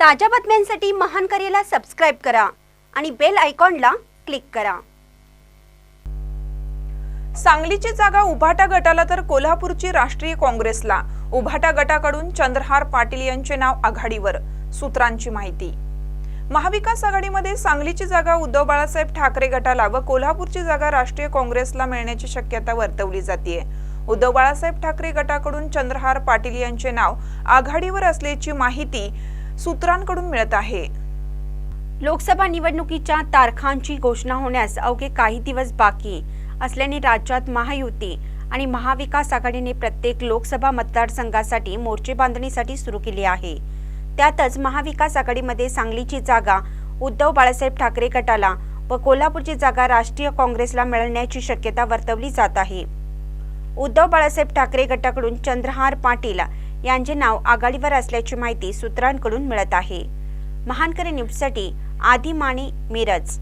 ताज्या बातम्यांसाठी महान करेला सबस्क्राईब करा आणि बेल आयकॉनला क्लिक करा. सांगलीची जागा उभाटा गटाला तर कोल्हापूरची राष्ट्रीय काँग्रेसला. उभाटा गटाकडून चंद्रहार पाटील यांचे नाव आघाडीवर. सूत्रांची माहिती. महाविकास आघाडीमध्ये सांगलीची जागा उद्धव बाळासाहेब ठाकरे गटाला व कोल्हापूरची जागा राष्ट्रीय काँग्रेसला मिळण्याची शक्यता वर्तवली जाते उद्धव बाळासाहेब ठाकरे गटाकडून चंद्रहार पाटील यांचे नाव आघाडीवर असल्याची माहिती सूत्रांकडून मिळत आहे. लोकसभा निवडणुकीच्या तारखांची घोषणा होण्यास अवघे काही दिवस बाकी असल्याने राज्यात महायुती आणि महाविकास आघाडीने प्रत्येक लोकसभा मतदारसंघासाठी मोर्चे बांधणीसाठी सुरू केली आहे. त्यातच महाविकास आघाडीमध्ये सांगलीची जागा उद्धव बाळासाहेब ठाकरे गटाला व कोल्हापूरची जागा राष्ट्रीय काँग्रेसला मिळण्याची शक्यता वर्तवली जात आहे. उद्धव बाळासाहेब ठाकरे गटाकडून चंद्रहार पाटील यांचे नाव आघाडीवर असल्याची माहिती सूत्रांकडून मिळत आहे. महानकरी न्यूजसाठी आदी माने मिरज.